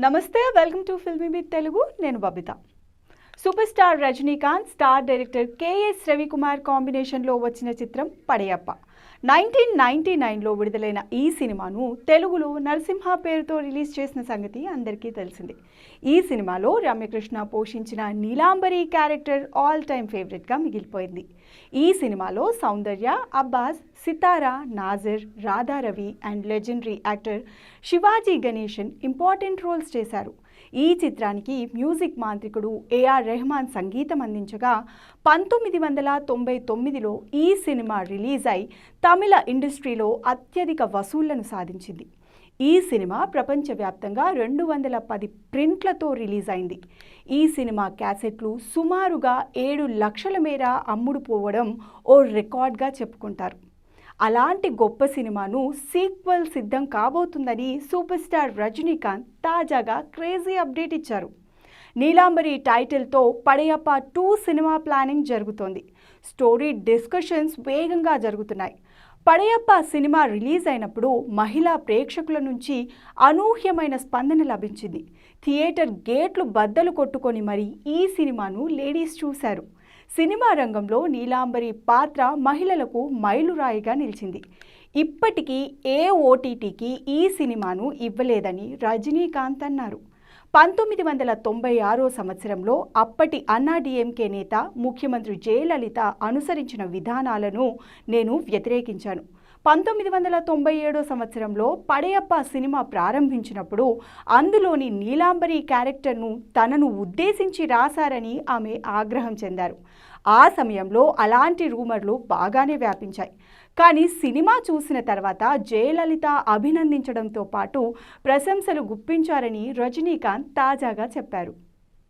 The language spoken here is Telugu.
నమస్తే వెల్కమ్ టు ఫిల్మీ మీ తెలుగు. నేను Babitha. Super star Rajinikanth star director K S Ravikumar కాంబినేషన్లో వచ్చిన చిత్రం పడయప్ప. నైన్టీన్ నైన్టీ నైన్లో విడుదలైన ఈ సినిమాను తెలుగులో నరసింహ పేరుతో రిలీజ్ చేసిన సంగతి అందరికీ తెలిసిందే. ఈ సినిమాలో రమ్యకృష్ణ పోషించిన నీలాంబరి క్యారెక్టర్ ఆల్ టైమ్ ఫేవరెట్గా మిగిలిపోయింది. ఈ సినిమాలో Soundarya Abbas Sitara Nassar Radharavi and legendary actor Sivaji Ganesan important roles చేశారు. ఈ చిత్రానికి మ్యూజిక్ మాంత్రికుడు ఏఆర్ రెహమాన్ సంగీతం అందించగా పంతొమ్మిది వందల తొంభై తొమ్మిదిలో ఈ సినిమా రిలీజ్ అయి తమిళ ఇండస్ట్రీలో అత్యధిక వసూళ్ళను సాధించింది. ఈ సినిమా ప్రపంచవ్యాప్తంగా రెండు వందల పది ప్రింట్లతో రిలీజ్ అయింది. ఈ సినిమా క్యాసెట్లు సుమారుగా ఏడు లక్షల మేర అమ్ముడుపోవడం ఓ రికార్డ్గా చెప్పుకుంటారు. అలాంటి గొప్ప సినిమాను సీక్వెల్ సిద్ధం కాబోతుందని సూపర్ స్టార్ రజనీకాంత్ తాజాగా క్రేజీ అప్డేట్ ఇచ్చారు. నీలాంబరి టైటిల్తో పడయప్ప టూ సినిమా ప్లానింగ్ జరుగుతోంది. స్టోరీ డిస్కషన్స్ వేగంగా జరుగుతున్నాయి. పడయప్ప సినిమా రిలీజ్ అయినప్పుడు మహిళా ప్రేక్షకుల నుంచి అనూహ్యమైన స్పందన లభించింది. థియేటర్ గేట్లు బద్దలు కొట్టుకొని మరి ఈ సినిమాను లేడీస్ చూశారు. సినిమా రంగంలో నీలాంబరి పాత్ర మహిళలకు మైలురాయిగా నిలిచింది. ఇప్పటికీ ఏ ఓటీటీకి ఈ సినిమాను ఇవ్వలేదని రజనీకాంత్ అన్నారు. పంతొమ్మిది వందల తొంభై ఆరో సంవత్సరంలో అప్పటి అన్నాడీఎంకే నేత ముఖ్యమంత్రి జయలలిత అనుసరించిన విధానాలను నేను వ్యతిరేకించాను. పంతొమ్మిది వందల తొంభై ఏడో సంవత్సరంలో పడయప్ప సినిమా ప్రారంభించినప్పుడు అందులోని నీలాంబరి క్యారెక్టర్ను తనను ఉద్దేశించి రాశారని ఆమె ఆగ్రహం చెందారు. ఆ సమయంలో అలాంటి రూమర్లు బాగానే వ్యాపించాయి. కానీ సినిమా చూసిన తర్వాత జయలలిత అభినందించడంతో పాటు ప్రశంసలు గుప్పించారని రజనీకాంత్ తాజాగా చెప్పారు.